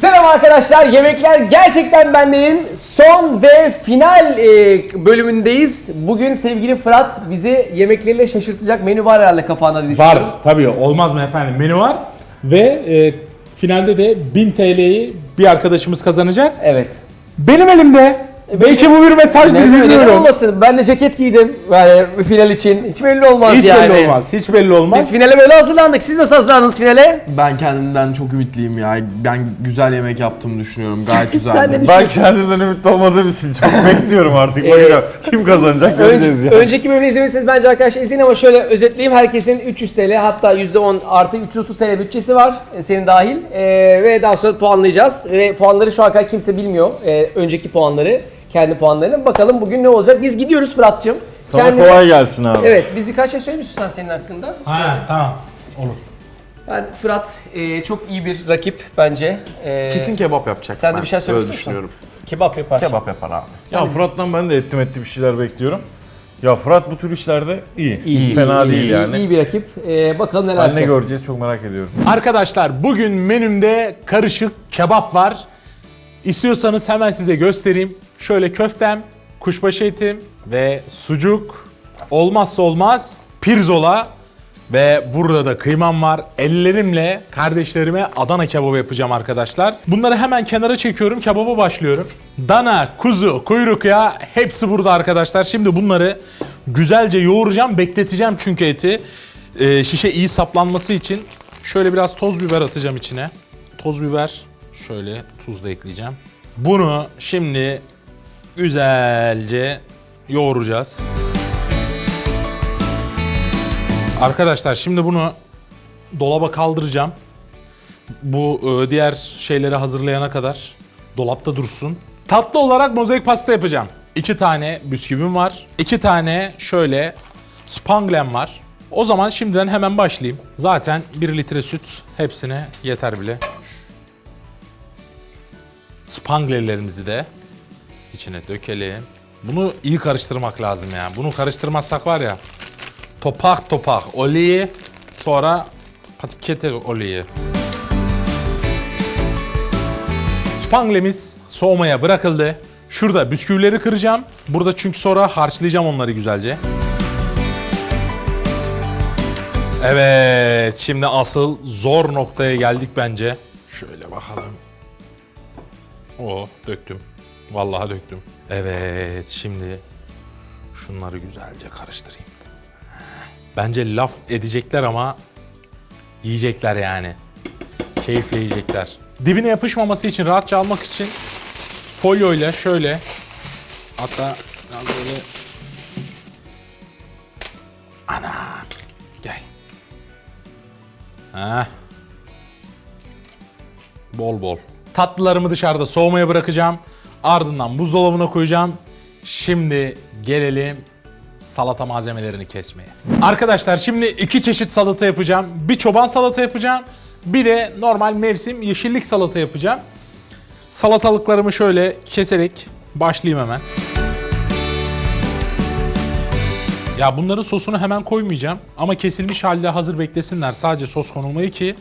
Selam arkadaşlar. Yemekler gerçekten bendenin son ve final e, bölümündeyiz. Bugün sevgili Fırat bizi yemekleriyle şaşırtacak menü var herhalde kafanda diye Var düşünüyorum. tabii olmaz mı efendim menü var ve e, finalde de 1000 TL'yi bir arkadaşımız kazanacak. Evet. Benim elimde. Belki bu bir mesajdır Ne, neden bilmiyorum. olmasın? Ben de ceket giydim yani final için. Hiç belli olmaz Hiç yani. belli olmaz. Hiç belli olmaz. Biz finale böyle hazırlandık. Siz nasıl hazırlandınız finale? Ben kendimden çok ümitliyim ya. Ben güzel yemek yaptığımı düşünüyorum. Gayet Sen güzeldi. de Ben kendimden ümitli olmadığım için çok bekliyorum artık. Bakacağım. Kim kazanacak göreceğiz Önce, ya. önceki bölümü izlemediyseniz bence arkadaşlar izleyin ama şöyle özetleyeyim. Herkesin 300 TL hatta %10 artı 330 TL bütçesi var e, senin dahil. E, ve daha sonra puanlayacağız. Ve puanları şu an kadar kimse bilmiyor. E, önceki puanları, kendi puanlarını. Bakalım bugün ne olacak? Biz gidiyoruz Fırat'cığım. Sana Kendine- kolay gelsin abi. Evet biz birkaç şey söyleyeyim istiyorsan senin hakkında. Ha tamam. Olur. Ben Fırat e, çok iyi bir rakip bence. E, Kesin kebap yapacak. Sen de ben bir şey söylemek Öyle istiyor düşünüyorum. kebap yapar. Kebap yapar abi. Ya Fırat'tan ben de ettim etti bir şeyler bekliyorum. Ya Fırat bu tür işlerde iyi. İyi, Fena iyi, değil iyi, yani. İyi bir rakip. E, bakalım neler ben ne yapacak. göreceğiz çok merak ediyorum. Arkadaşlar bugün menümde karışık kebap var. İstiyorsanız hemen size göstereyim. Şöyle köftem, kuşbaşı etim ve sucuk. Olmazsa olmaz pirzola ve burada da kıymam var. Ellerimle kardeşlerime Adana kebabı yapacağım arkadaşlar. Bunları hemen kenara çekiyorum. Kebaba başlıyorum. Dana, kuzu, kuyruk ya hepsi burada arkadaşlar. Şimdi bunları güzelce yoğuracağım. Bekleteceğim çünkü eti. Ee, şişe iyi saplanması için şöyle biraz toz biber atacağım içine. Toz biber şöyle tuz da ekleyeceğim. Bunu şimdi güzelce yoğuracağız. Arkadaşlar şimdi bunu dolaba kaldıracağım. Bu e, diğer şeyleri hazırlayana kadar dolapta dursun. Tatlı olarak mozaik pasta yapacağım. İki tane bisküvim var. İki tane şöyle spanglem var. O zaman şimdiden hemen başlayayım. Zaten 1 litre süt hepsine yeter bile. Spanglelerimizi de içine dökelim. Bunu iyi karıştırmak lazım yani. Bunu karıştırmazsak var ya topak topak oliyi sonra patikete oliyi. Spanglemiz soğumaya bırakıldı. Şurada bisküvileri kıracağım. Burada çünkü sonra harçlayacağım onları güzelce. Evet, şimdi asıl zor noktaya geldik bence. Şöyle bakalım. O döktüm. Vallahi döktüm. Evet, şimdi şunları güzelce karıştırayım. Bence laf edecekler ama yiyecekler yani. Keyifle yiyecekler. Dibine yapışmaması için, rahatça almak için folyo ile şöyle hatta biraz böyle ana gel. Heh. Bol bol. Tatlılarımı dışarıda soğumaya bırakacağım. Ardından buzdolabına koyacağım. Şimdi gelelim salata malzemelerini kesmeye. Arkadaşlar şimdi iki çeşit salata yapacağım. Bir çoban salata yapacağım. Bir de normal mevsim yeşillik salata yapacağım. Salatalıklarımı şöyle keserek başlayayım hemen. Ya bunların sosunu hemen koymayacağım ama kesilmiş halde hazır beklesinler sadece sos konulmayı ki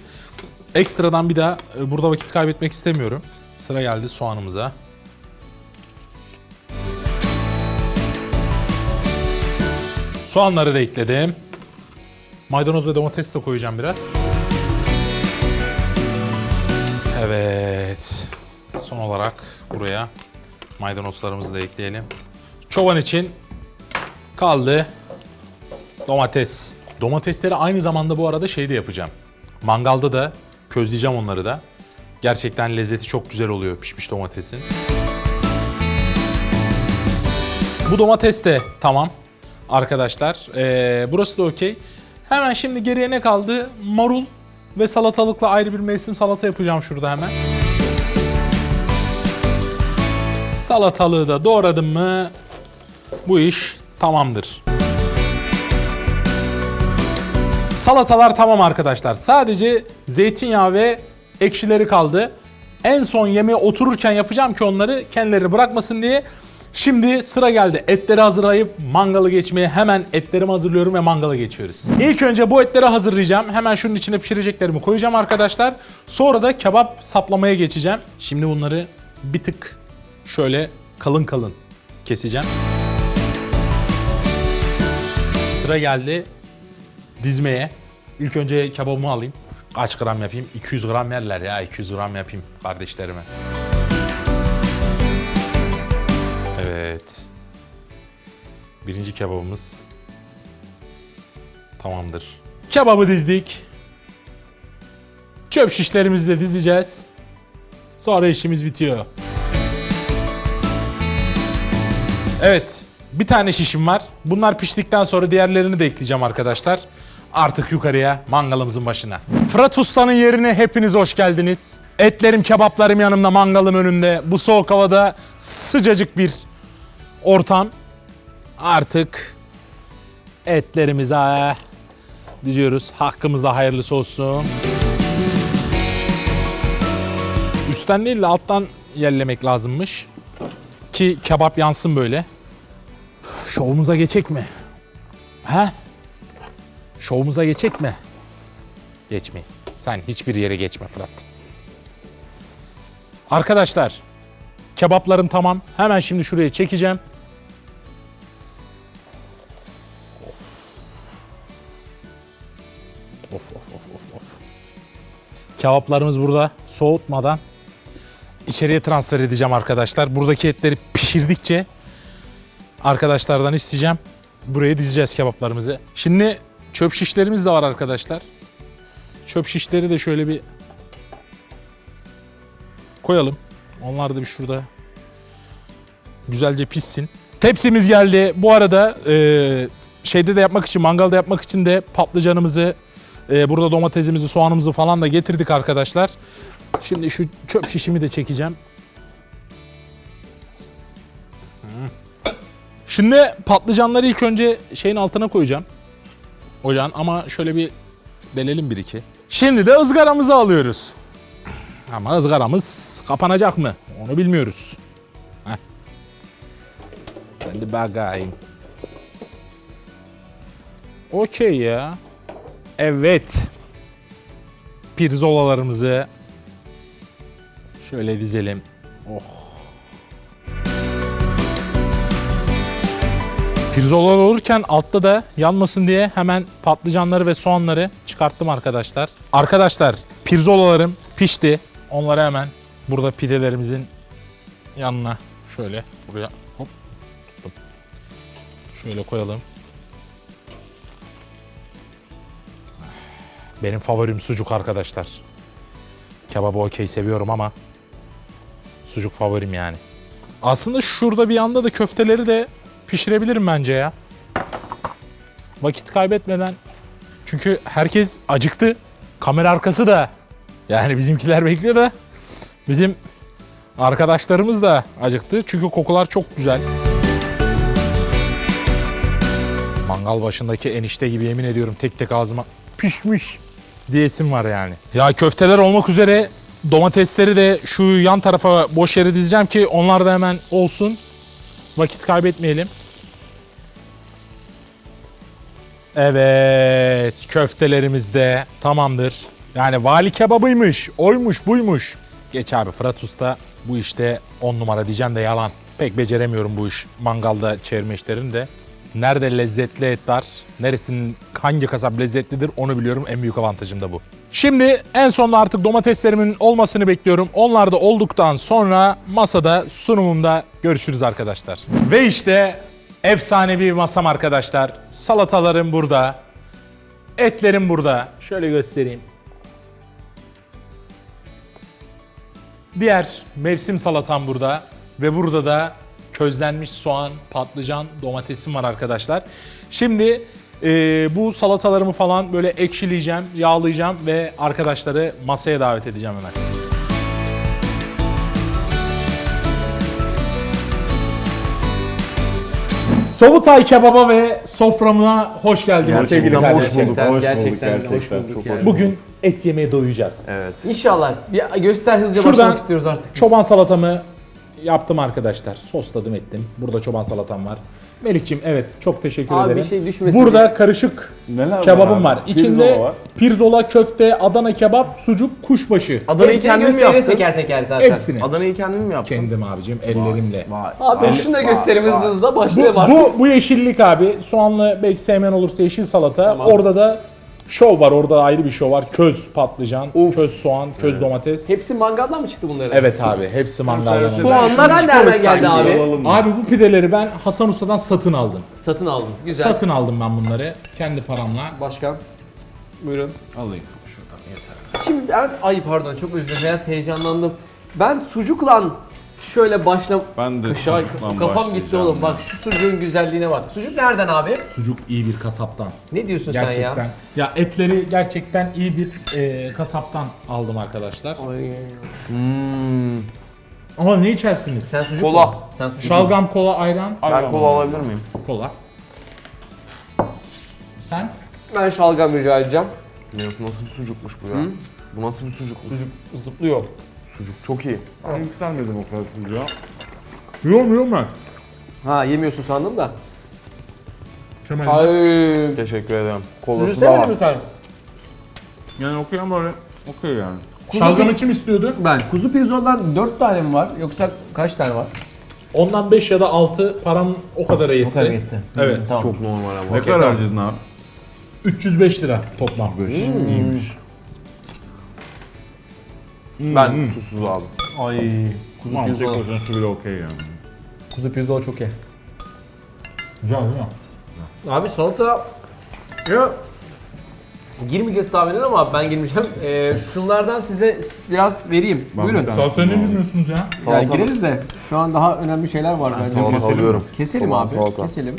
ekstradan bir daha e, burada vakit kaybetmek istemiyorum. Sıra geldi soğanımıza. Soğanları da ekledim. Maydanoz ve domates de koyacağım biraz. Evet. Son olarak buraya maydanozlarımızı da ekleyelim. Çoban için kaldı domates. Domatesleri aynı zamanda bu arada şeyde yapacağım. Mangalda da közleyeceğim onları da. Gerçekten lezzeti çok güzel oluyor pişmiş domatesin. Bu domates de tamam arkadaşlar. Ee, burası da okey. Hemen şimdi geriye ne kaldı? Marul ve salatalıkla ayrı bir mevsim salata yapacağım şurada hemen. Salatalığı da doğradım mı bu iş tamamdır. Salatalar tamam arkadaşlar. Sadece zeytinyağı ve ekşileri kaldı. En son yemeğe otururken yapacağım ki onları kendileri bırakmasın diye. Şimdi sıra geldi etleri hazırlayıp mangalı geçmeye hemen etlerimi hazırlıyorum ve mangala geçiyoruz. İlk önce bu etleri hazırlayacağım. Hemen şunun içine pişireceklerimi koyacağım arkadaşlar. Sonra da kebap saplamaya geçeceğim. Şimdi bunları bir tık şöyle kalın kalın keseceğim. Sıra geldi dizmeye. İlk önce kebabımı alayım. Kaç gram yapayım? 200 gram yerler ya. 200 gram yapayım kardeşlerime. Evet. Birinci kebabımız tamamdır. Kebabı dizdik. Çöp şişlerimizi de dizeceğiz. Sonra işimiz bitiyor. Evet. Bir tane şişim var. Bunlar piştikten sonra diğerlerini de ekleyeceğim arkadaşlar. Artık yukarıya mangalımızın başına. Fırat Usta'nın yerine hepiniz hoş geldiniz. Etlerim, kebaplarım yanımda, mangalım önümde. Bu soğuk havada sıcacık bir ortam. Artık etlerimize diyoruz. Hakkımızda hayırlısı olsun. Üstten değil de alttan yerlemek lazımmış. Ki kebap yansın böyle. Şovumuza geçecek mi? He? Şovumuza geçecek mi? Geçmeyin. Sen hiçbir yere geçme Fırat. Arkadaşlar, kebaplarım tamam. Hemen şimdi şuraya çekeceğim. Of of of of of. Kebaplarımız burada soğutmadan içeriye transfer edeceğim arkadaşlar. Buradaki etleri pişirdikçe arkadaşlardan isteyeceğim. Buraya dizeceğiz kebaplarımızı. Şimdi çöp şişlerimiz de var arkadaşlar. Çöp şişleri de şöyle bir koyalım. Onlar da bir şurada güzelce pişsin. Tepsimiz geldi. Bu arada e, şeyde de yapmak için, mangalda yapmak için de patlıcanımızı, e, burada domatesimizi, soğanımızı falan da getirdik arkadaşlar. Şimdi şu çöp şişimi de çekeceğim. Şimdi patlıcanları ilk önce şeyin altına koyacağım. Ocağın ama şöyle bir delelim bir iki. Şimdi de ızgaramızı alıyoruz. Ama ızgaramız kapanacak mı? Onu bilmiyoruz. Heh. Hadi bakayım. Okey ya. Evet. Pirzolalarımızı şöyle dizelim. Oh. Pirzolalar olurken altta da yanmasın diye hemen patlıcanları ve soğanları çıkarttım arkadaşlar. Arkadaşlar pirzolalarım pişti. Onları hemen burada pidelerimizin yanına şöyle buraya hop, hop. şöyle koyalım. Benim favorim sucuk arkadaşlar. Kebabı okey seviyorum ama sucuk favorim yani. Aslında şurada bir yanda da köfteleri de pişirebilirim bence ya. Vakit kaybetmeden. Çünkü herkes acıktı. Kamera arkası da yani bizimkiler bekliyor da bizim arkadaşlarımız da acıktı. Çünkü kokular çok güzel. Mangal başındaki enişte gibi yemin ediyorum tek tek ağzıma pişmiş diyesim var yani. Ya köfteler olmak üzere domatesleri de şu yan tarafa boş yere dizeceğim ki onlar da hemen olsun. Vakit kaybetmeyelim. Evet, köftelerimiz de tamamdır. Yani vali kebabıymış, oymuş, buymuş. Geç abi Fırat Usta bu işte 10 numara diyeceğim de yalan. Pek beceremiyorum bu iş mangalda çevirme işlerini de. Nerede lezzetli et var, neresinin hangi kasap lezzetlidir onu biliyorum. En büyük avantajım da bu. Şimdi en sonunda artık domateslerimin olmasını bekliyorum. Onlar da olduktan sonra masada sunumumda görüşürüz arkadaşlar. Ve işte efsane bir masam arkadaşlar. Salatalarım burada. Etlerim burada. Şöyle göstereyim. Diğer mevsim salatam burada. Ve burada da közlenmiş soğan, patlıcan, domatesim var arkadaşlar. Şimdi e, bu salatalarımı falan böyle ekşileyeceğim, yağlayacağım ve arkadaşları masaya davet edeceğim hemen. Sobutay kebaba ve soframına hoş geldiniz sevgili Gerçekten hoş bulduk, hoş bulduk. gerçekten, Gerçekten, hoş bulduk çok yani. hoş Bugün et yemeye doyacağız. Evet. İnşallah. Bir göster hızlıca Şuradan başlamak istiyoruz artık. biz. Çoban salatamı yaptım arkadaşlar. Sosladım ettim. Burada çoban salatam var. Melih'ciğim evet çok teşekkür Abi ederim. bir şey düşmesin Burada diye. karışık Neler kebabım abi? var. Pirzola İçinde var. pirzola, köfte, Adana kebap, sucuk, kuşbaşı. Adana'yı Hepsini kendin mi yaptın? teker teker zaten. Hepsini. Adana'yı kendin mi yaptın? Kendim abicim ellerimle. Vay. Abi vay, şunu da vay, gösterim vay. hızlı hızlı Bu, başlayalım artık. bu, bu yeşillik abi. Soğanlı belki sevmeyen olursa yeşil salata. Tamam. Orada da şov var. Orada ayrı bir şov var. Köz patlıcan, köz soğan, köz domates. Hepsi mangaldan mı çıktı bunların? Evet abi. Hepsi mangalda. söylesene. Soğanlar nereden geldi sanki. abi? Alalım? Abi bu pideleri ben Hasan Usta'dan satın aldım. Satın aldım. Güzel. Satın aldım ben bunları kendi paramla. Başkan. Buyurun. Alayım şuradan yeter. Şimdi ben, ay pardon çok özür dilerim biraz heyecanlandım. Ben sucukla şöyle başla... Ben de Kışa, sucukla kafam gitti başlayacağım oğlum ya. bak şu sucuğun güzelliğine bak. Sucuk nereden abi? Sucuk iyi bir kasaptan. Ne diyorsun sen Gerçekten. ya? Ya etleri gerçekten iyi bir e, kasaptan aldım arkadaşlar. Ay. Ama ne içersiniz? Sen sucuk Kola. mu? Sen sucuk mu? Şalgam, kola, ayran, Ben kola alabilir miyim? kola. Sen? Ben şalgam rica edeceğim. Nasıl bir sucukmuş bu ya? Bu nasıl bir sucuk? Sucuk. Zıplıyor. Sucuk çok iyi. Ben yükselmedim o kadar sucuğa. Yiyorum yiyorum ben. Ha yemiyorsun sandım da. Şöyle Ay. Teşekkür ederim. Kolası da sevmedin var. mi sen? Yani okey ama böyle okey yani. Kuzu Şalgamı kim istiyordu? Ben kuzu pirzoladan 4 tane mi var yoksa kaç tane var? Ondan 5 ya da 6 param o kadara yetti. O kadar yetti. Evet. Tamam. Çok normal ama. Ne kadar harcadın abi? 305 lira toplam. İyiymiş. Ben tuzsuz aldım. Ay. Kuzu Tamam tek pirzola. başına su bile okey yani. Kuzu pirzola çok iyi. Güzel değil mi? Abi salata ya girmeyeceğiz tahminen ama ben girmeyeceğim. Ee, şunlardan size biraz vereyim. Ben Buyurun. bir tane- ne bilmiyorsunuz ya? Yani Salata gireriz de şu an daha önemli şeyler var bence. Salata keselim. alıyorum. Keselim Tamam, abi. salata. Keselim.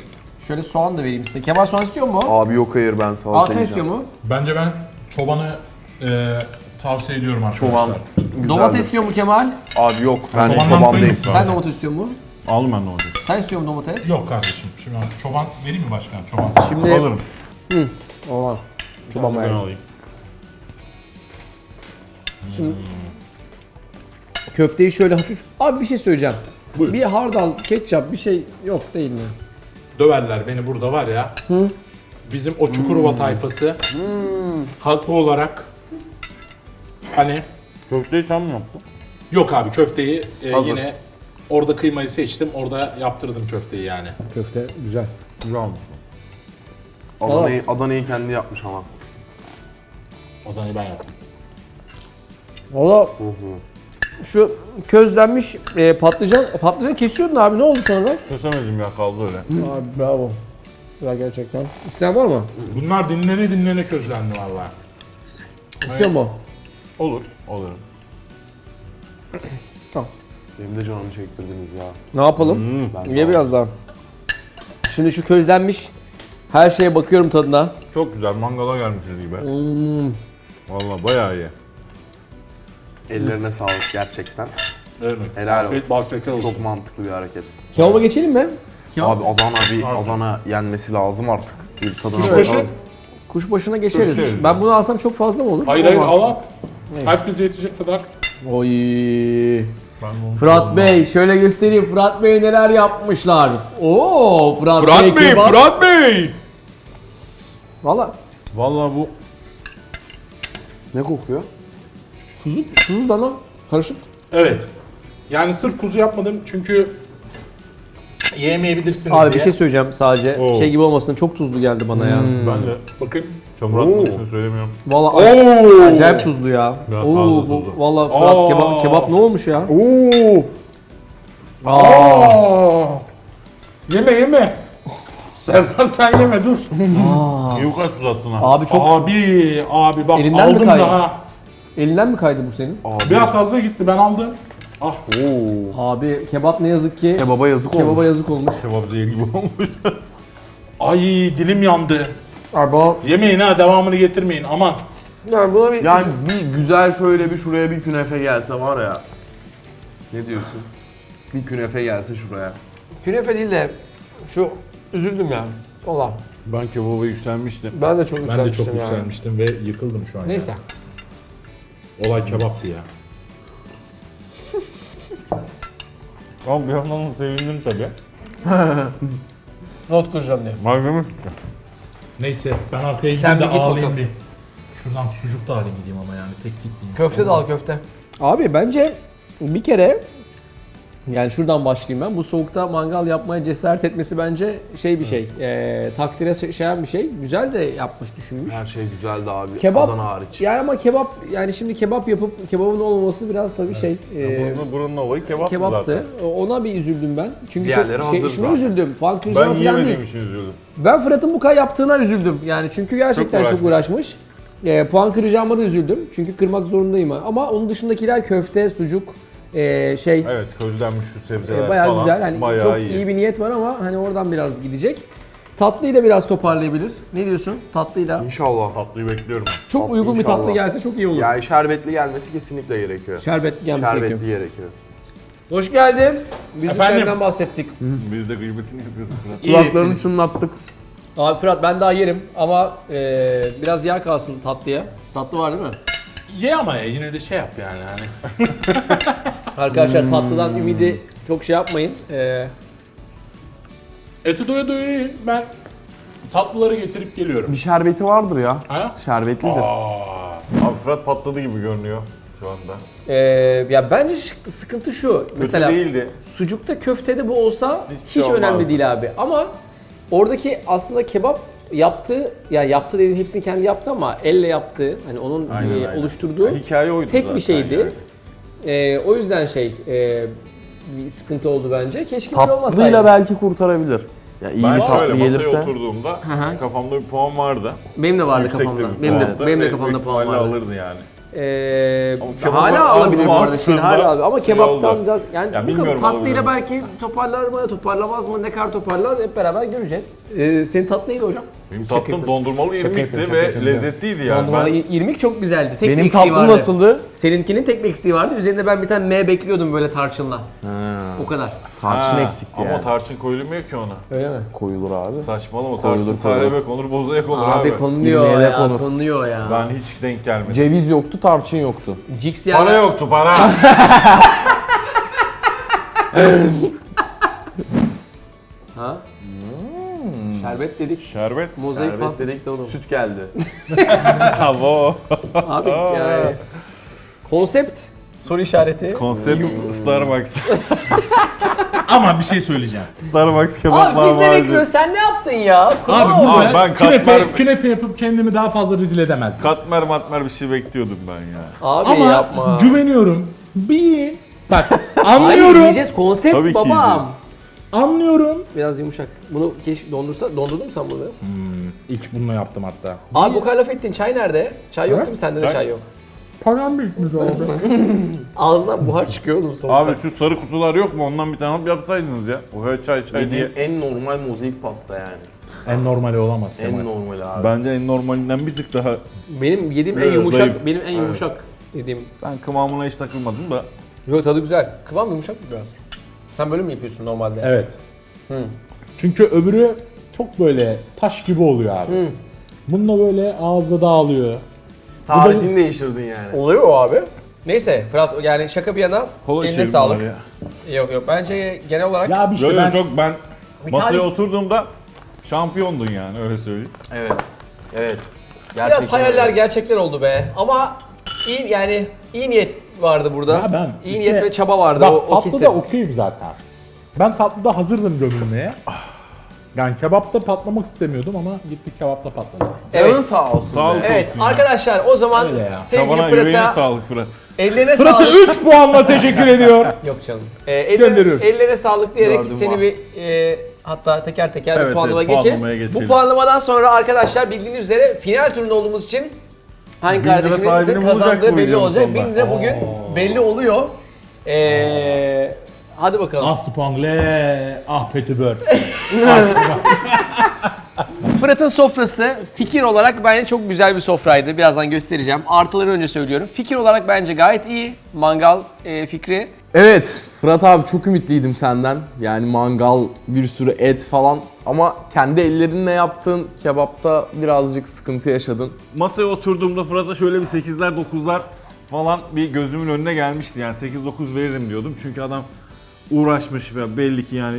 Şöyle soğan da vereyim size. Kemal soğan istiyor mu? Abi yok hayır ben Al salata sen istiyor mu? Bence ben çobanı e, tavsiye ediyorum arkadaşlar. Çoban. Güzeldir. Domates istiyor mu Kemal? Abi yok ben Çobandan çoban koyayım mı? Sen domates istiyor mu? Aldım ben onu. Sen istiyor musun domates? Yok kardeşim. Şimdi ben çoban vereyim mi başkan? Çoban sana. Şimdi Alırım. Oha. Çoban Ben bayağı. alayım. Şimdi köfteyi şöyle hafif... Abi bir şey söyleyeceğim. Buyur. Bir hardal, ketçap bir şey yok değil mi? Döverler beni burada var ya. Bizim o Çukurova tayfası haklı olarak hani Köfteyi sen mi yaptın? yok abi köfteyi e, Hazır. yine orada kıymayı seçtim. Orada yaptırdım köfteyi yani. Köfte güzel. Güzel olmuş. Adana'yı, Adana'yı kendi yapmış ama. Odanı ben yaptım. Valla şu közlenmiş e, patlıcan, patlıcan kesiyordun abi ne oldu sonra? Kesemedim ya kaldı öyle. abi bravo. Güzel gerçekten. İsteyen var mı? Bunlar dinlene dinlene közlendi valla. İstiyor mu? Olur. Alırım. Benim de canımı çektirdiniz ya. Ne yapalım? Ben Ye biraz daha. Şimdi şu közlenmiş her şeye bakıyorum tadına. Çok güzel mangala gelmişiz gibi. Hmm. Valla bayağı iyi. Ellerine sağlık gerçekten. Evet. Helal olsun. bal şeker olsun. Çok mantıklı bir hareket. Kebaba geçelim mi? Kebap. Abi Adana bir Adana yenmesi lazım artık. Bir tadına Kuşbaşı? bakalım. Kuşbaşına geçeriz. Ben bunu alsam çok fazla mı olur? Hayır hayır Olmaz. al. Herkese yetecek kadar. Oy. Fırat Bey şöyle göstereyim. Fırat Bey neler yapmışlar. Oo Fırat, Bey. kebap. Fırat Bey! Valla Valla bu Ne kokuyor? kuzu, kuzu dana karışık. Evet. Yani sırf kuzu yapmadım çünkü yiyemeyebilirsiniz Abi bir diye. şey söyleyeceğim sadece. Oo. Şey gibi olmasın çok tuzlu geldi bana ya. ben de Bakın. çamuratmak için söylemiyorum. Valla Oo! acayip tuzlu ya. Biraz Oo, fazla tuzlu. valla Fırat kebap, kebap ne olmuş ya? Oo! Aa. Aa! Yeme yeme. Serdar sen yeme dur. İyi kadar tuz attın ha. Abi çok Abi abi bak Elinden mi aldım kaydı? da ha. elinden mi kaydı bu senin? Abi. Biraz fazla gitti ben aldım. Ah Oo. Abi kebap ne yazık ki Kebaba yazık kebaba olmuş. yazık olmuş. Kebap zehir gibi olmuş. ay dilim yandı. Abi bu Yemeyin ha devamını getirmeyin aman. yani buna bir Yani bir güzel şöyle bir şuraya bir künefe gelse var ya. Ne diyorsun? Bir künefe gelse şuraya. künefe değil de şu üzüldüm ya. Valla ben kebaba yükselmiştim. ben de çok Ben de çok yükselmiştim yani. yükselmiştim ve yıkıldım şu an. Neyse. ya. Olay kebaptı ya. Ama bir yandan da sevindim tabii. Not kuracağım diye. Malzeme Neyse ben arkaya Sen gideyim de bir git ağlayayım bakalım. bir. Şuradan sucuk da alayım gideyim ama yani tek gitmeyeyim. Köfte de al köfte. Abi bence bir kere yani şuradan başlayayım ben. Bu soğukta mangal yapmaya cesaret etmesi bence şey bir şey. eee, takdire şey- şayan bir şey. Güzel de yapmış, düşünmüş. Her şey güzeldi abi. Kebap Adana hariç. yani ama kebap yani şimdi kebap yapıp kebabın olmaması biraz tabii şey. eee, Burunun, burunun olayı kebaptı, kebaptı. zaten. Ona bir üzüldüm ben. Çünkü Diğerleri çok şey, hazır şuna zaten. üzüldüm. Puan Ben kıracağım falan değil. yiyemediğim için üzüldüm. Ben Fırat'ın bu kadar yaptığına üzüldüm. Yani çünkü gerçekten çok Çok uğraşmış. Ee, puan kıracağıma da üzüldüm. Çünkü kırmak zorundayım. Ama onun dışındakiler köfte, sucuk, ee, şey Evet közlenmiş şu sebzeler ee, bayağı falan. güzel. Hani bayağı çok iyi. iyi. bir niyet var ama hani oradan biraz gidecek. Tatlıyı da biraz toparlayabilir. Ne diyorsun? Tatlıyla. İnşallah. Tatlıyı bekliyorum. Çok Tatlı uygun bir tatlı inşallah. gelse çok iyi olur. Yani şerbetli gelmesi kesinlikle gerekiyor. Şerbet gelmesi Şerbetli gerekiyor. gerekiyor. Hoş geldin. Biz Efendim? senden bahsettik. Biz de gıybetini yapıyorduk. İyi Kulaklarını ettiniz. çınlattık. Abi Fırat ben daha yerim ama ee, biraz yağ kalsın tatlıya. Tatlı var değil mi? Ye ama ya yine de şey yap yani hani. Arkadaşlar tatlıdan ümidi çok şey yapmayın. Ee, Eti doya doya yiyin. Ben tatlıları getirip geliyorum. Bir şerbeti vardır ya. Ha? Şerbetlidir. Aa. Abi Fırat patladı gibi görünüyor şu anda. Ee, ya bence sıkıntı şu. Kötü Mesela değildi. sucukta köftede bu olsa Hiç hiç, şey önemli değil abi. Ama oradaki aslında kebap yaptığı ya yaptı dediğim hepsini kendi yaptı ama elle yaptığı hani onun Aynen, e, aynen. oluşturduğu Hikaye oydu tek zaten bir şeydi. yani. Ee, o yüzden şey e, bir sıkıntı oldu bence. Keşke böyle olmasaydı. Tatlıyla belki kurtarabilir. Ya iyi Ben bir tatlı şöyle masaya gelirse. oturduğumda hı. kafamda bir puan vardı. Benim de vardı Yüksekte kafamda. bir Benim de, puandı benim de ve kafamda büyük puan ihtimalle vardı. alırdı yani. Ee, Ama hala alabilir bu arada şimdi hala abi. ama şey kebaptan oldu. biraz yani Ya bilmiyorum, tatlıyla belki toparlar mı toparlamaz mı ne kadar toparlar hep beraber göreceğiz. Ee, senin tatlı neydi hocam? Benim Şaka tatlım yapıyorum. dondurmalı irmikti yapıyorum, ve şaka yapıyorum. lezzetliydi yani. Dondurmalı Ben irmik çok güzeldi. Tek bir Benim eksiği tatlım vardı. nasıldı? Seninkinin tek bir eksiği vardı. Üzerinde ben bir tane M bekliyordum böyle tarçınla. Ha, O kadar. tarçın Ha, eksikti Ama yani. tarçın koyulmuyor ki ona. Öyle mi? Koyulur abi. Saçmalama Koyulur, tarçın koyulur. sarebe konur, bozaya konur abi. Abi konuluyor ya, konur. konuluyor ya. Ben hiç denk gelmedim. Ceviz yoktu, tarçın yoktu. Cix yani. Para yoktu para. Şerbet dedik. Şerbet. Mozaik Şerbet dedik, çıktı oğlum. süt geldi. Bravo. Abi yani. Konsept soru işareti. Konsept Starbucks. Ama bir şey söyleyeceğim. Starbucks kebap Abi biz ne bekliyoruz? Sen ne yaptın ya? Abi Kulağa burada. Abi ben künefe, katmer- künefe yapıp kendimi daha fazla rezil edemezdim. Katmer matmer bir şey bekliyordum ben ya. Abi Ama yapma. güveniyorum. Bir bak Hayır anlıyorum. yiyeceğiz konsept Tabii ki babam. yiyeceğiz. Anlıyorum. Biraz yumuşak. Bunu keşke dondursa, dondurdun mu sen bunu biraz? İlk bununla yaptım hatta. Abi bu kadar laf ettin. Çay nerede? Çay yok Ha? değil mi? Sende de çay yok. Param bitmiş abi. Ağzından buhar çıkıyor oğlum soğukta. Abi şu sarı kutular yok mu? Ondan bir tane alıp yapsaydınız ya. O kadar çay çay diye. Yediğim en normal mozaik pasta yani. en normali olamaz. En Kemal. normali abi. Bence en normalinden bir tık daha. Benim yediğim en Evet, yumuşak, zayıf. benim en yumuşak yediğim. Ben kıvamına hiç takılmadım da. Yok tadı güzel. Kıvam yumuşak mı biraz? Sen böyle mi yapıyorsun normalde? Evet. Hı. Çünkü öbürü çok böyle taş gibi oluyor abi. Hı. Bununla böyle ağızda dağılıyor. Tarifini değiştirdin yani. Oluyor o abi. Neyse Fırat yani şaka bir yana Kola eline içelim sağlık. ya. Yok yok bence genel olarak Ya abi işte Yo, yo, ben çok ben Bir masaya tanesi- oturduğumda şampiyondun yani öyle söyleyeyim. Evet. Evet. biraz hayaller öyle. gerçekler oldu be. Ama iyi yani iyi niyet vardı burada. Ya ben iyi işte- niyet ve çaba vardı bak o, o tatlı kesin. da okeyim zaten. Ben tatlıda hazırdım gömülmeye. Yani kebapta patlamak istemiyordum ama gittik kebapta patladı. Evet. Canın sağ olsun. Sağ ol. be. Evet olsun ya. arkadaşlar o zaman sevgili Çabana yüreğine Fırat'a sağlık Fırat. ellerine Fırat'ı sağlık. 3 puanla teşekkür ediyor. Yok canım. Ee, ellerine, Gönderiyoruz. ellerine sağlık diyerek Gördüm seni var. bir e, hatta teker teker bir Evet, puanlamaya evet, geçelim. puanlamaya geçelim. Bu puanlamadan sonra arkadaşlar bildiğiniz üzere final turunda olduğumuz için hangi kardeşimizin kazandığı belli olacak. sonunda. 1000 lira bugün belli oluyor. Ee, hadi bakalım. ah Spangle, ah Petibör. Fırat'ın sofrası fikir olarak bence çok güzel bir sofraydı. Birazdan göstereceğim. Artıları önce söylüyorum. Fikir olarak bence gayet iyi. Mangal e, fikri. Evet Fırat abi çok ümitliydim senden. Yani mangal, bir sürü et falan. Ama kendi ellerinle yaptığın kebapta birazcık sıkıntı yaşadın. Masaya oturduğumda Fırat'a şöyle bir 8'ler 9'lar falan bir gözümün önüne gelmişti. Yani 8-9 veririm diyordum. Çünkü adam uğraşmış ve belli ki yani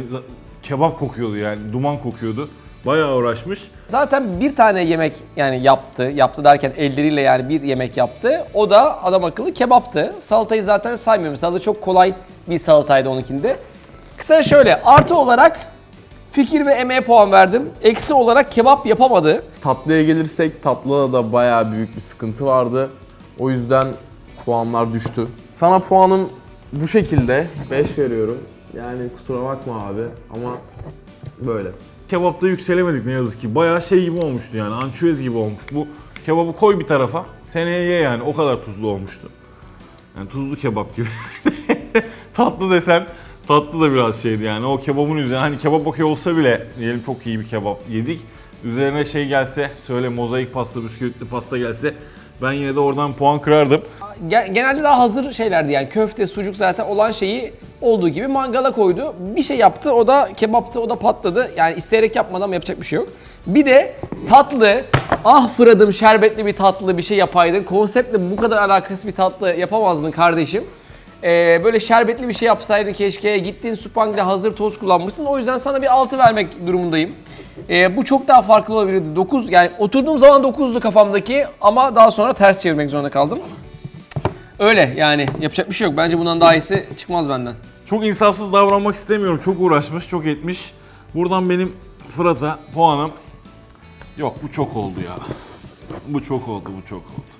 kebap kokuyordu yani duman kokuyordu. Bayağı uğraşmış. Zaten bir tane yemek yani yaptı. Yaptı derken elleriyle yani bir yemek yaptı. O da adam akıllı kebaptı. Salatayı zaten saymıyorum. Salata çok kolay bir salataydı onunkinde. Kısa şöyle artı olarak fikir ve emeğe puan verdim. Eksi olarak kebap yapamadı. Tatlıya gelirsek tatlıda da bayağı büyük bir sıkıntı vardı. O yüzden puanlar düştü. Sana puanım bu şekilde 5 veriyorum. Yani kusura bakma abi ama böyle. Kebapta yükselemedik ne yazık ki. Bayağı şey gibi olmuştu yani ançüez gibi olmuş. Bu kebabı koy bir tarafa seneye ye yani o kadar tuzlu olmuştu. Yani tuzlu kebap gibi. tatlı desen tatlı da biraz şeydi yani o kebabın üzerine hani kebap okey olsa bile diyelim çok iyi bir kebap yedik. Üzerine şey gelse söyle mozaik pasta bisküvitli pasta gelse ben yine de oradan puan kırardım. Ge- Genelde daha hazır şeylerdi yani köfte, sucuk zaten olan şeyi olduğu gibi mangala koydu. Bir şey yaptı o da kebaptı o da patladı. Yani isteyerek yapmadan ama yapacak bir şey yok. Bir de tatlı, ah fıradım şerbetli bir tatlı bir şey yapaydın. Konseptle bu kadar alakası bir tatlı yapamazdın kardeşim. Ee, böyle şerbetli bir şey yapsaydın keşke. Gittin Supang'da hazır toz kullanmışsın. O yüzden sana bir 6 vermek durumundayım. Ee, bu çok daha farklı olabilirdi. 9 yani oturduğum zaman 9'du kafamdaki ama daha sonra ters çevirmek zorunda kaldım. Öyle yani yapacak bir şey yok. Bence bundan daha iyisi çıkmaz benden. Çok insafsız davranmak istemiyorum. Çok uğraşmış, çok etmiş. Buradan benim Fırat'a puanım yok bu çok oldu ya. Bu çok oldu, bu çok oldu.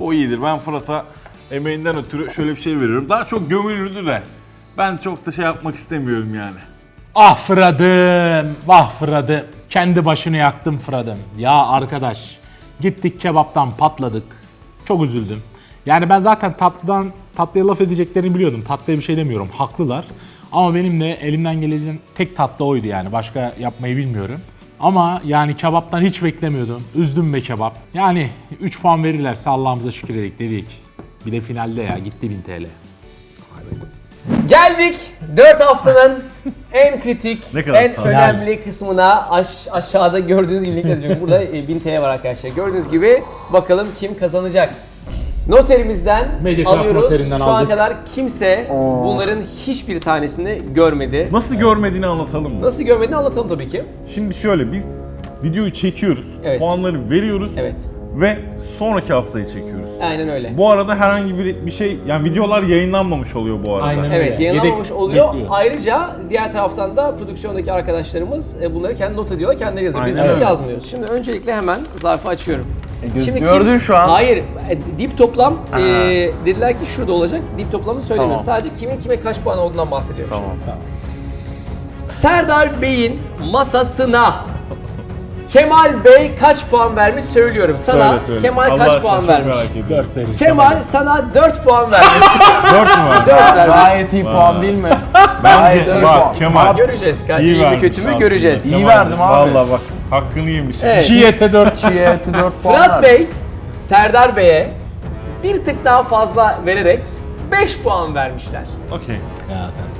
O iyidir. Ben Fırat'a emeğinden ötürü şöyle bir şey veriyorum. Daha çok gömülürdü de. Ben çok da şey yapmak istemiyorum yani. Ah Fıradım, vah Fıradım. Kendi başını yaktım Fıradım. Ya arkadaş, gittik kebaptan patladık. Çok üzüldüm. Yani ben zaten tatlıdan tatlıya laf edeceklerini biliyordum. Tatlıya bir şey demiyorum, haklılar. Ama benim de elimden gelen tek tatlı oydu yani. Başka yapmayı bilmiyorum. Ama yani kebaptan hiç beklemiyordum. Üzdüm be kebap. Yani 3 puan verirlerse Allah'ımıza şükür dedik dedik. Bir de finalde ya gitti 1000 TL. Geldik 4 haftanın en kritik, Ne kadar en sağ ol. önemli kısmına. Aş- aşağıda gördüğünüz gibi linkle düşüyorum. Burada e, 1000 TL var arkadaşlar. Gördüğünüz gibi bakalım kim kazanacak. Noterimizden Mediacraft alıyoruz. noterinden Şu an aldık. kadar kimse bunların hiçbir tanesini görmedi. Nasıl görmediğini anlatalım mı? Nasıl görmediğini anlatalım tabii ki. Şimdi şöyle biz videoyu çekiyoruz. Evet. Puanları veriyoruz. Evet. Ve sonraki haftayı çekiyoruz. Aynen öyle. Bu arada herhangi bir bir şey yani videolar yayınlanmamış oluyor bu arada. Aynen. Evet Öyle. yayınlanmamış Yedek oluyor. bekliyor. Ayrıca diğer taraftan da prodüksiyondaki arkadaşlarımız e, bunları kendi not ediyorlar, kendileri yazıyor. Biz Aynen bunu öyle. yazmıyoruz. Şimdi öncelikle hemen zarfı açıyorum. göz- Şimdi gördün şu an. Hayır. e, Dip toplam e, dediler ki şurada olacak. Dip toplamını söylemiyorum. Tamam. Sadece kimin kime kaç puan olduğundan bahsediyorum. Tamam. şimdi. Serdar Bey'in masasına Kemal Bey kaç puan vermiş söylüyorum. Sana Söyle, söyle. Kemal Allah kaç puan vermiş? 4 verin. Kemal sana 4 puan vermiş. 4 mü var? 4 vermiş. Gayet iyi puan değil mi? Bence Gayet iyi bak puan. Kemal Göreceğiz. İyi, iyi mi vermiş kötü mü aslında. göreceğiz. İyi verdim abi. Vallahi bak hakkını yemiş. Evet. Çiğ ete 4. Çiğ eti 4 puan Fırat verdim. Bey, Serdar Bey'e bir tık daha fazla vererek 5 puan vermişler. Okey.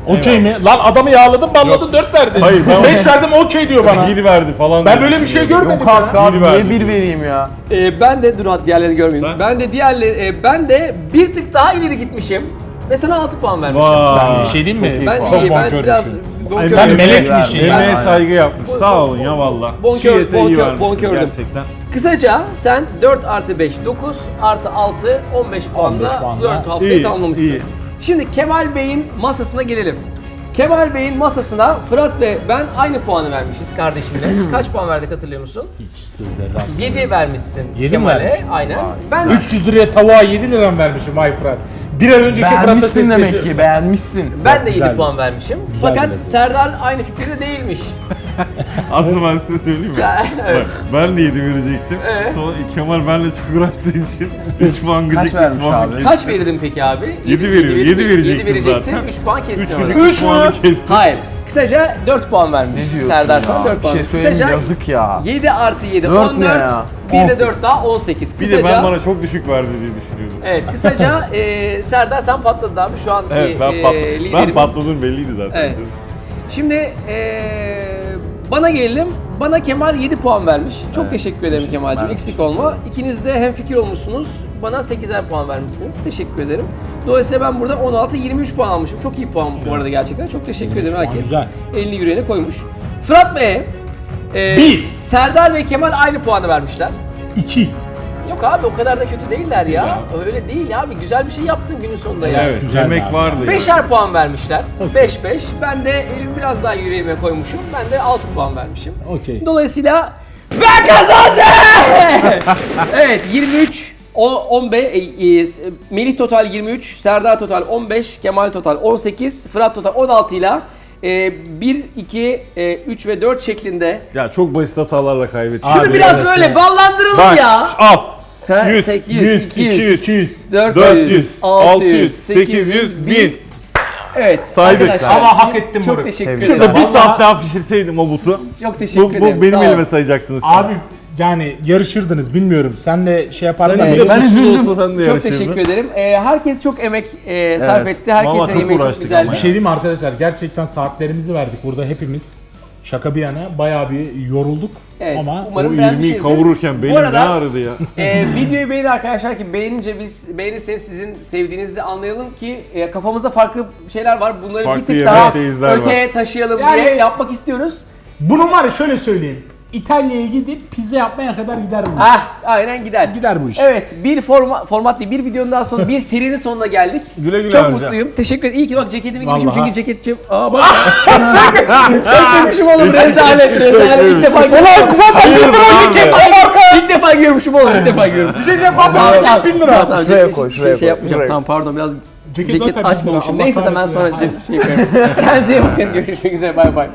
Okey mi? Lan adamı yağladın balladın 4 verdin. Hayır, ben- 5 verdim okey diyor bana. 1 verdi falan. Ben böyle bir şey görmedim Yok artık ya. abi Bir niye verdim. bir vereyim ya? Ee, ben de dur hadi diğerlerini görmeyin. Sen? Ben de diğerleri e, ben de bir tık daha ileri gitmişim. Ve sana 6 puan vermişim. Vay. Sen bir şey diyeyim mi? Ben. Çok iyi, ben biraz bonkör. Ay, Sen Emeğe- melekmişsin. Emeğe-. Emeğe saygı yapmış. Sağ olun ya valla. Bonkör, Çiğ ete iyi bonkör, vermişsin gerçekten. Kısaca sen 4 artı 5 9 artı 6 15 puanla puanla. 4 haftayı İyi, tamamlamışsın. iyi. Şimdi Kemal Bey'in masasına gelelim. Kemal Bey'in masasına Fırat ve ben aynı puanı vermişiz kardeşimle. Kaç puan verdik hatırlıyor musun? Hiç sizlerden. 7 vermişsin Yedi mi Kemal'e. vermişim? Aynen. Ben 300 liraya tavuğa 7 lira mı vermişim ay Fırat? Bir an önceki Fırat'a Beğenmişsin demek ki beğenmişsin. ben de 7 güzeldi. puan vermişim. Güzel Fakat laf. Serdar aynı fikirde değilmiş. Aslında ben size söyleyeyim mi? Bak, ben de 7 verecektim. Evet. Sonra Kemal benimle çok uğraştığı için 3 puan gıcık Kaç bir vermiş puan abi? kesti. Kaç verirdin peki abi? Yedi veriyor, yedi verecektim zaten. 3 puan. 3 orada. gıcık Üç bir puanı mü? kestim. Hayır. Kısaca 4 puan vermiş. Ne diyorsun Serdar ya? sana 4 Bir puan. şey söyleyeyim mi? Kısaca Yazık ya. 7 artı 7 Dört 14. ne ya? Bir de 18. 4 daha 18. Bir Kısaca, de ben bana çok düşük verdi diye düşünüyordum. Evet kısaca e, Serdar sen patladın abi şu anki Evet ben, e, patladım. ben liderimiz. patladım belliydi zaten. Evet. Şimdi e, Bana gelelim. Bana Kemal 7 puan vermiş. Çok teşekkür ederim Kemal'cim. Eksik olma. İkiniz de hem fikir olmuşsunuz. Bana 8'er puan vermişsiniz. Teşekkür ederim. Dolayısıyla ben burada 16-23 puan almışım. Çok iyi puan bu arada gerçekten. Çok teşekkür ederim herkes. güzel. Elini yüreğine koymuş. Fırat Bey'e e, Bir. Serdar ve Kemal aynı puanı vermişler. 2. Yok abi o kadar da kötü değiller ya. Öyle değil abi. Güzel bir şey yaptın günün sonunda ya. Evet, güzel emek abi. vardı ya. Beşer puan vermişler. 5-5. Ben de elimi biraz daha yüreğime koymuşum. Ben de 6 puan vermişim. Okey. Dolayısıyla ben kazandım! evet 23 o 15 e, e, Melih total 23, Serdar total 15, Kemal total 18, Fırat total 16 ile e, 1, 2, e, 3 ve 4 şeklinde. Ya çok basit hatalarla kaybettik. Şunu Abi, biraz evet, böyle ballandıralım Bak ya. al. Ha, 100, 800, 100, 200, 200. 400, 400, 600, 800, 800, 1000. Evet. Saydık. arkadaşlar, Ama hak ettim Çok moruk. teşekkür ederim. Şurada bir Vallahi- saat daha pişirseydim o butu. Çok teşekkür Bu, bu ederim. benim sağ elime sayacaktınız. Abi yani yarışırdınız bilmiyorum. Senle şey yapardın Sen de Evet, ben de üzüldüm. sen de Çok yarışırdın. teşekkür ederim. Ee, herkes çok emek e, sarf Evet. etti. Herkesin Vallahi çok emeği çok uğraştık güzeldi. ama Bir şey diyeyim mi arkadaşlar? Gerçekten saatlerimizi verdik burada hepimiz. Şaka bir yana bayağı bir yorulduk. Evet, Ama umarım O beğenmişsinizdir. kavururken benim Bu arada- ne ağrıdı ya. Ee, videoyu beğenin arkadaşlar ki beğenince biz beğenirseniz sizin sevdiğinizi anlayalım ki e, kafamızda farklı şeyler var. Bunları Farklı bir tık daha öteye taşıyalım Yani- diye yapmak istiyoruz. Bunun var ya şöyle söyleyeyim. İtalya'ya gidip pizza yapmaya kadar gider bu. iş. Ah aynen gider. Gider bu iş. Evet bir forma, format değil bir videonun daha sonra bir serinin sonuna geldik. Güle güle Çok harca. mutluyum. Teşekkür ederim. İyi ki bak ceketimi giymişim Vallahi. çünkü ceketçim. Aa bak. Sökmemişim oğlum rezalet rezalet. İlk defa görüyorum. zaten Hayır, ilk bravo. defa İlk defa görmüşüm oğlum ilk defa. Bir şey diyeceğim Zaten ceket bin lira. Tamam, Şuraya ceket- koy, şey- şuraya şey koy, yapmayacağım. şuraya Tamam pardon biraz Ceket ceket zaten bin lira, açmamışım. Allah Neyse de ben kahretsin sonra ya. ce- şey yaparım. Kendinize iyi bakın. Görüşmek üzere. Bay bay.